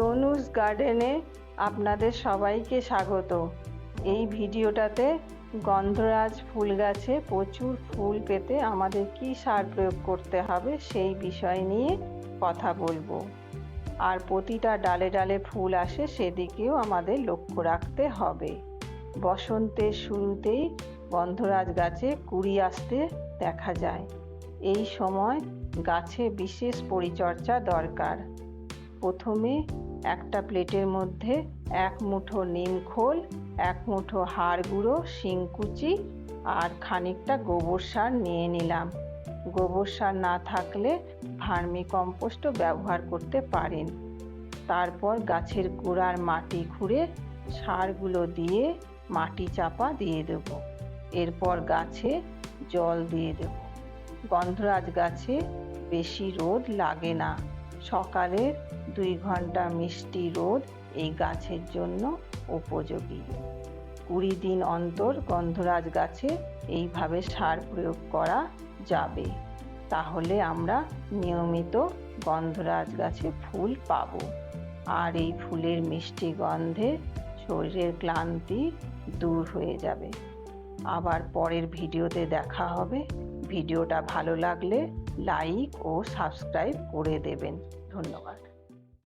তনুজ গার্ডেনে আপনাদের সবাইকে স্বাগত। এই ভিডিওটাতে গন্ধরাজ ফুল গাছে প্রচুর ফুল পেতে আমাদের কী সার প্রয়োগ করতে হবে সেই বিষয় নিয়ে কথা বলব। আর প্রতিটা ডালে ডালে ফুল আসে সেদিকেও আমাদের লক্ষ্য রাখতে হবে। বসন্তের শুরুতেই গন্ধরাজ গাছে কুড়ি আসতে দেখা যায়। এই সময় গাছে বিশেষ পরিচর্যা দরকার। প্রথমে একটা প্লেটের মধ্যে এক মুঠো নিম খোল, এক মুঠো হাড় গুঁড়ো শিংকুচি আর খানিকটা গোবর সার নিয়ে নিলাম। গোবর সার না থাকলে ভার্মি কম্পোস্টও ব্যবহার করতে পারেন। তারপর গাছের গোড়ার মাটি খুঁড়ে সারগুলো দিয়ে মাটি চাপা দিয়ে দেব। এরপর গাছে জল দিয়ে দেব। গন্ধরাজ গাছে বেশি রোদ লাগে না। সকালের দুই ঘণ্টা মিষ্টি রোদ এই গাছের জন্য উপযোগী। কুড়ি দিন অন্তর গন্ধরাজ গাছে এইভাবে সার প্রয়োগ করা যাবে। তাহলে আমরা নিয়মিত গন্ধরাজ গাছে ফুল পাব। আর এই ফুলের মিষ্টি গন্ধে শরীরের ক্লান্তি দূর হয়ে যাবে। আবার পরের ভিডিওতে দেখা হবে। ভিডিওটা ভালো লাগলে লাইক ও সাবস্ক্রাইব করে দেবেন। ধন্যবাদ।